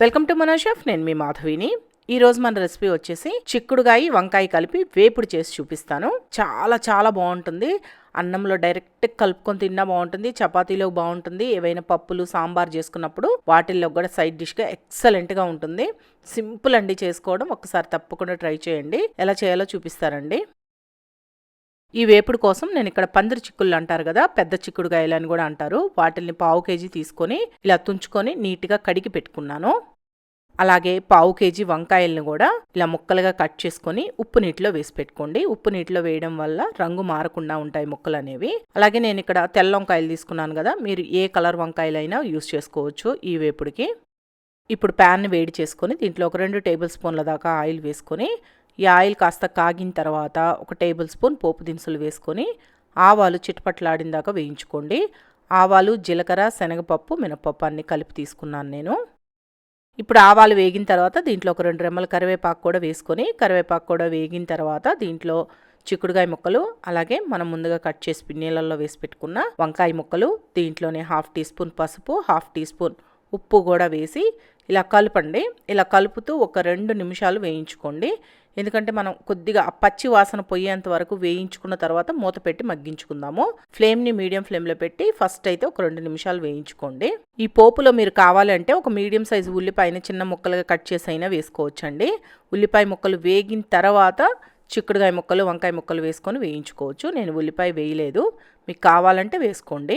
Welcome to మనోషెఫ్ నేను మీ మాధవిని. ఈ రోజు మన రెసిపీ వచ్చేసి చిక్కుడుగాయి వంకాయ కలిపి వేపుడు చేసి చూపిస్తాను. చాలా చాలా బాగుంటుంది. అన్నంలో డైరెక్ట్ కలుపుకొని తిన్నా బాగుంటుంది. చపాతీలో బాగుంటుంది. ఏవైనా పప్పులు సాంబార్ చేసుకున్నప్పుడు వాటిల్లో కూడా సైడ్ డిష్గా ఎక్సలెంట్గా ఉంటుంది. సింపుల్ అండి చేసుకోవడం. ఒకసారి తప్పకుండా ట్రై చేయండి. ఎలా చేయాలో చూపిస్తారండి. ఈ వేపుడు కోసం నేను ఇక్కడ పందిరి చిక్కుళ్ళు అంటారు కదా పెద్ద చిక్కుడుగాయలు అని కూడా అంటారు. వాటిని పావు కేజీ తీసుకొని ఇలా తుంచుకొని నీట్గా కడిగి పెట్టుకున్నాను. అలాగే పావు కేజీ వంకాయలను కూడా ఇలా ముక్కలుగా కట్ చేసుకొని ఉప్పు నీటిలో వేసి పెట్టుకోండి. ఉప్పు నీటిలో వేయడం వల్ల రంగు మారకుండా ఉంటాయి ముక్కలు అనేవి. అలాగే నేను ఇక్కడ తెల్ల వంకాయలు తీసుకున్నాను కదా మీరు ఏ కలర్ వంకాయలైనా యూస్ చేసుకోవచ్చు ఈ వేపుడికి. ఇప్పుడు ప్యాన్ని వేడి చేసుకొని దీంట్లో ఒక రెండు టేబుల్ స్పూన్ల దాకా ఆయిల్ వేసుకొని ఈ ఆయిల్ కాస్త కాగిన తర్వాత ఒక టేబుల్ స్పూన్ పోపు దినుసులు వేసుకొని ఆవాలు చిటపట్లాడిన దాకా వేయించుకోండి. ఆవాలు జీలకర్ర శనగపప్పు మినపప్పు అన్ని కలిపి తీసుకున్నాను నేను. ఇప్పుడు ఆవాలు వేగిన తర్వాత దీంట్లో ఒక రెండు రెమ్మల కరివేపాకు కూడా వేసుకొని కరివేపాకు కూడా వేగిన తర్వాత దీంట్లో చిక్కుడుగాయ ముక్కలు అలాగే మనం ముందుగా కట్ చేసి నీళ్ళల్లో వేసి పెట్టుకున్న వంకాయ ముక్కలు దీంట్లోనే హాఫ్ టీ స్పూన్ పసుపు హాఫ్ టీ స్పూన్ ఉప్పు కూడా వేసి ఇలా కలపండి. ఇలా కలుపుతూ ఒక రెండు నిమిషాలు వేయించుకోండి. ఎందుకంటే మనం కొద్దిగా ఆ పచ్చి వాసన పోయేంత వరకు వేయించుకున్న తర్వాత మూత పెట్టి మగ్గించుకుందాము. ఫ్లేమ్ని మీడియం ఫ్లేమ్లో పెట్టి ఫస్ట్ అయితే ఒక రెండు నిమిషాలు వేయించుకోండి. ఈ పోపులో మీరు కావాలంటే ఒక మీడియం సైజు ఉల్లిపాయని చిన్న ముక్కలుగా కట్ చేసి అయినా వేసుకోవచ్చండి. ఉల్లిపాయ ముక్కలు వేగిన తర్వాత చిక్కుడుగాయ ముక్కలు వంకాయ ముక్కలు వేసుకొని వేయించుకోవచ్చు. నేను ఉల్లిపాయ వేయలేదు. మీకు కావాలంటే వేసుకోండి.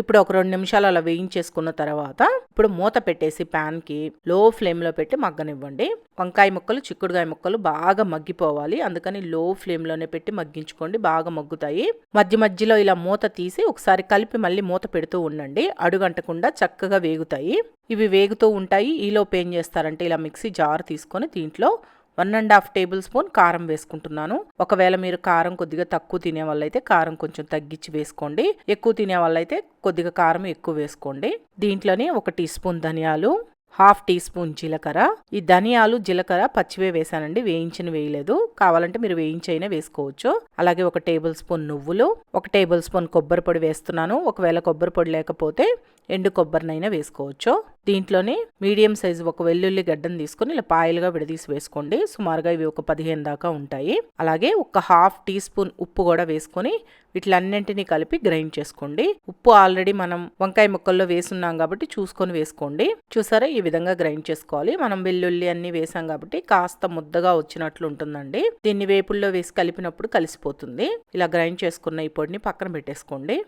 ఇప్పుడు ఒక రెండు నిమిషాలు అలా వేయించేసుకున్న తర్వాత ఇప్పుడు మూత పెట్టేసి ప్యాన్కి లో ఫ్లేమ్లో పెట్టి మగ్గనివ్వండి. వంకాయ ముక్కలు చిక్కుడుగాయ ముక్కలు బాగా మగ్గిపోవాలి. అందుకని లో ఫ్లేమ్లోనే పెట్టి మగ్గించుకోండి. బాగా మగ్గుతాయి. మధ్య మధ్యలో ఇలా మూత తీసి ఒకసారి కలిపి మళ్ళీ మూత పెడుతూ ఉండండి. అడుగంటకుండా చక్కగా వేగుతాయి. ఇవి వేగుతూ ఉంటాయి. ఈలోపు ఏం చేస్తారంటే ఇలా మిక్సీ జార్ తీసుకొని దీంట్లో one and half tablespoon కారం వేసుకుంటున్నాను. ఒకవేళ మీరు కారం కొద్దిగా తక్కువ తినే వాళ్ళైతే కారం కొంచెం తగ్గించి వేసుకోండి. ఎక్కువ తినే వాళ్ళైతే కొద్దిగా కారం ఎక్కువ వేసుకోండి. దీంట్లోనే ఒక టీ స్పూన్ ధనియాలు హాఫ్ టీ స్పూన్ జీలకర్ర. ఈ ధనియాలు జీలకర్ర పచ్చివే వేసానండి వేయించిన వేయలేదు. కావాలంటే మీరు వేయించైనా వేసుకోవచ్చు. అలాగే ఒక టేబుల్ స్పూన్ నువ్వులు ఒక టేబుల్ స్పూన్ కొబ్బరి పొడి వేస్తున్నాను. ఒకవేళ కొబ్బరి పొడి లేకపోతే ఎండు కొబ్బరినైనా వేసుకోవచ్చు. దీంట్లోనే మీడియం సైజు ఒక వెల్లుల్లి గడ్డను తీసుకుని ఇలా పాయలుగా విడదీసి వేసుకోండి. సుమారుగా ఇవి ఒక పదిహేను దాకా ఉంటాయి. అలాగే ఒక హాఫ్ టీ స్పూన్ ఉప్పు కూడా వేసుకొని వీటిలన్నింటినీ కలిపి గ్రైండ్ చేసుకోండి. ఉప్పు ఆల్రెడీ మనం వంకాయ ముక్కల్లో వేసున్నాం కాబట్టి చూసుకొని వేసుకోండి. చూసారా? ఈ విధంగా గ్రైండ్ చేసుకోవాలి. మనం వెల్లుల్లి అన్ని వేసాం కాబట్టి కాస్త ముద్దగా వచ్చినట్లు ఉంటుందండి. దీన్ని వేపుల్లో వేసి కలిపినప్పుడు కలిసిపోతుంది. ఇలా గ్రైండ్ చేసుకున్న ఈ పొడిని పక్కన పెట్టేసుకోండి.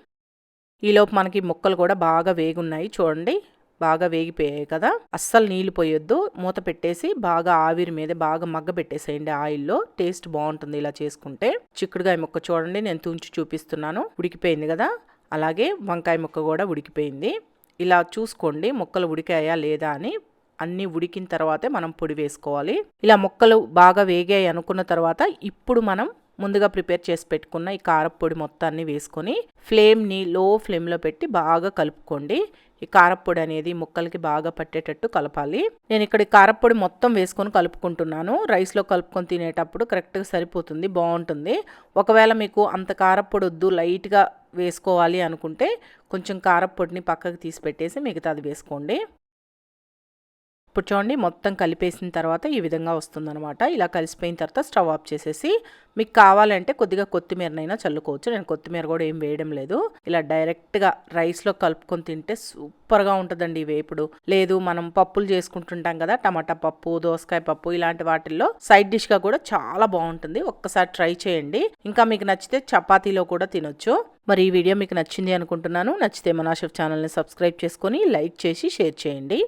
ఈలోపు మనకి ముక్కలు కూడా బాగా వేగున్నాయి. చూడండి. బాగా వేగిపోయాయి కదా అస్సలు నీళ్ళు పోయొద్దు. మూత పెట్టేసి బాగా ఆవిరి మీద బాగా మగ్గ పెట్టేసేయండి ఆయిల్లో. టేస్ట్ బాగుంటుంది ఇలా చేసుకుంటే. చిక్కుడుగాయ ముక్క చూడండి నేను తుంచి చూపిస్తున్నాను. ఉడికిపోయింది కదా? అలాగే వంకాయ ముక్క కూడా ఉడికిపోయింది. ఇలా చూసుకోండి ముక్కలు ఉడికాయా లేదా అని. అన్నీ ఉడికిన తర్వాతే మనం పొడి వేసుకోవాలి. ఇలా ముక్కలు బాగా వేగాయి అనుకున్న తర్వాత ఇప్పుడు మనం ముందుగా ప్రిపేర్ చేసి పెట్టుకున్న ఈ కారపొడి మొత్తాన్ని వేసుకొని ఫ్లేమ్ని లో ఫ్లేమ్లో పెట్టి బాగా కలుపుకోండి. ఈ కారపొడి అనేది ముక్కలకి బాగా పట్టేటట్టు కలపాలి. నేను ఇక్కడ ఈ కారపొడి మొత్తం వేసుకొని కలుపుకుంటున్నాను. రైస్లో కలుపుకొని తినేటప్పుడు కరెక్ట్గా సరిపోతుంది బాగుంటుంది. ఒకవేళ మీకు అంత కారపొడి వద్దు లైట్గా వేసుకోవాలి అనుకుంటే కొంచెం కారపొడిని పక్కకు తీసి పెట్టేసి మిగతాది వేసుకోండి. ఇప్పుడు చూడండి మొత్తం కలిపేసిన తర్వాత ఈ విధంగా వస్తుందనమాట ఇలా కలిసిపోయిన తర్వాత స్టవ్ ఆఫ్ చేసేసి మీకు కావాలంటే కొద్దిగా కొత్తిమీరనైనా చల్లుకోవచ్చు. నేను కొత్తిమీర కూడా ఏం వేయడం లేదు. ఇలా డైరెక్ట్గా రైస్లో కలుపుకొని తింటే సూపర్గా ఉంటుందండి ఈ వేపుడు లేదు మనం పప్పులు చేసుకుంటుంటాం కదా టమాటా పప్పు దోసకాయ పప్పు ఇలాంటి వాటిల్లో సైడ్ డిష్గా కూడా చాలా బాగుంటుంది. ఒక్కసారి ట్రై చేయండి. ఇంకా మీకు నచ్చితే చపాతీలో కూడా తినొచ్చు. మరి ఈ వీడియో మీకు నచ్చింది అనుకుంటున్నాను. నచ్చితే మనాషఫ్ ఛానల్ని సబ్స్క్రైబ్ చేసుకొని లైక్ చేసి షేర్ చేయండి.